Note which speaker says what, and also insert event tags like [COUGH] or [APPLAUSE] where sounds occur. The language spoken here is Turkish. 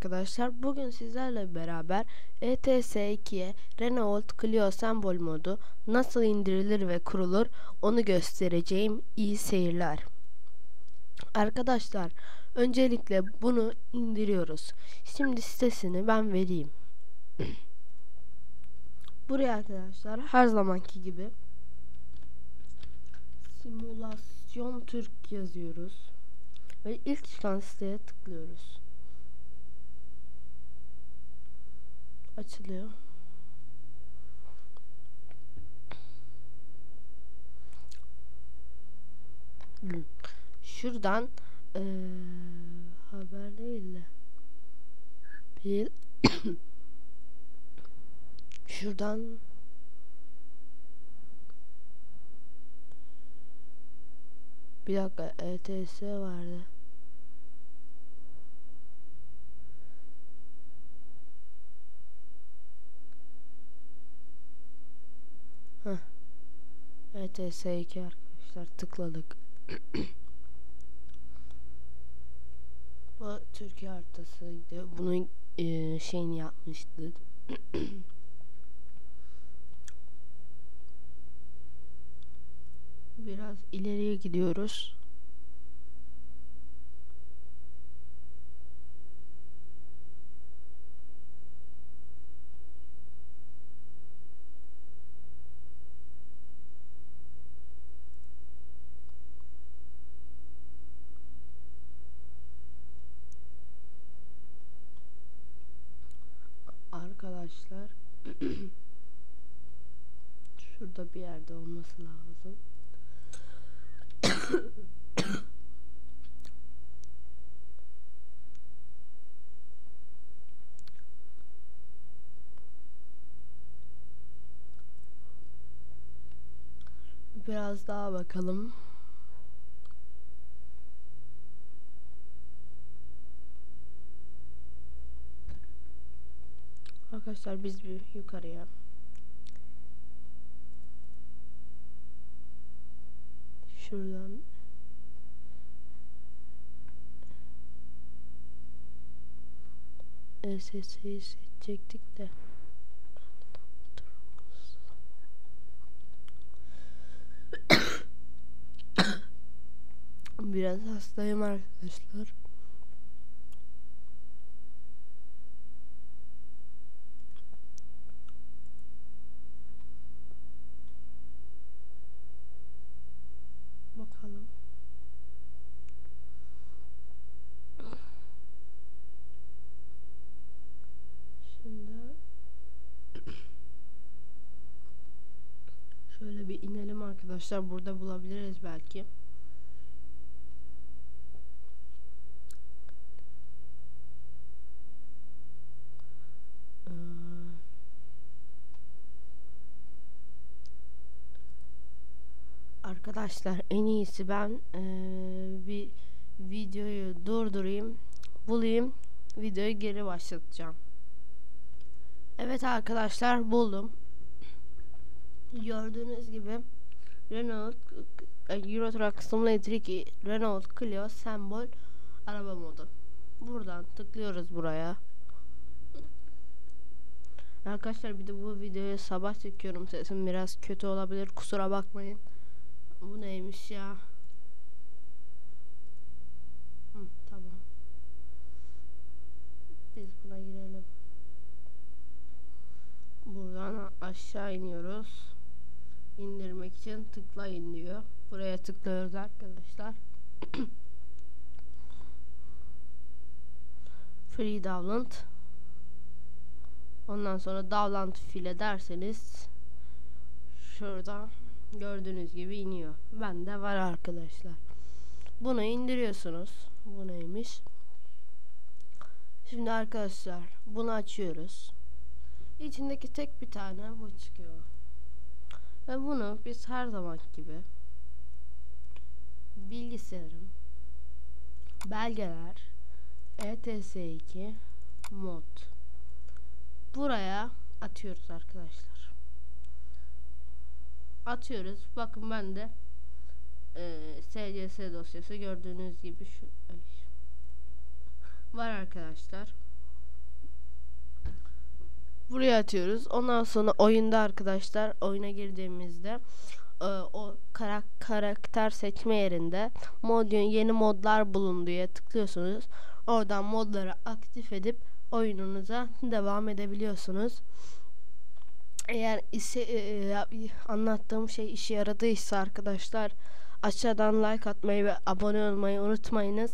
Speaker 1: arkadaşlar. Bugün sizlerle beraber E ETS2'ye Renault Clio sembol modu nasıl indirilir ve kurulur onu göstereceğim. İyi seyirler. Arkadaşlar öncelikle bunu indiriyoruz. Şimdi sitesini ben vereyim. [CLEARS THROAT] Buraya arkadaşlar her zamanki gibi simülasyon Türk yazıyoruz. Ve ilk çıkan siteye tıklıyoruz. Açılıyor. Şuradan eee, haber değil de bir [COUGHS] şuradan bir dakika ETS vardı. Heh. ETS2 arkadaşlar tıkladık. [COUGHS] Bu Türkiye haritasıydı. Bunun eee, şeyini yapmıştık. [COUGHS] Biraz ileriye gidiyoruz. Arkadaşlar [CLEARS THROAT] şurada bir yerde olması lazım. [COUGHS] Biraz daha bakalım. Arkadaşlar biz bir yukarıya. Şuradan. SS'yi seçecektik de. [COUGHS] Biraz hastayım arkadaşlar. Bakalım. Şimdi şöyle bir inelim arkadaşlar. Burada bulabiliriz belki. Ee, Arkadaşlar en iyisi ben eee, bir videoyu durdurayım, bulayım, videoyu geri başlatacağım. Evet arkadaşlar buldum. Gördüğünüz gibi Renault Euro Truck Simulator 2 Renault Clio sembol araba modu. Buradan tıklıyoruz buraya. Arkadaşlar bir de bu videoyu sabah çekiyorum. Sesim biraz kötü olabilir. Kusura bakmayın. Bu neymiş ya? Hı, tamam. Biz buna girelim. Buradan aşağı iniyoruz. İndirmek için tıklayın diyor. Buraya tıklıyoruz arkadaşlar. [COUGHS] Free download. Ondan sonra download file derseniz şurada gördüğünüz gibi iniyor. Bende var arkadaşlar. Bunu indiriyorsunuz. Bu neymiş? Şimdi arkadaşlar bunu açıyoruz. İçindeki tek bir tane bu çıkıyor. Ve bunu biz her zaman gibi bilgisayarım belgeler ETS2 mod buraya atıyoruz arkadaşlar. Atıyoruz. Bakın ben de e, SCS dosyası gördüğünüz gibi şu var arkadaşlar. Buraya atıyoruz. Ondan sonra oyunda arkadaşlar oyuna girdiğimizde e, o karak karakter seçme yerinde mod yeni modlar bulunduya tıklıyorsunuz. Oradan modları aktif edip oyununuza devam edebiliyorsunuz. Eğer ise e, e, anlattığım şey işe yaradıysa arkadaşlar aşağıdan like atmayı ve abone olmayı unutmayınız.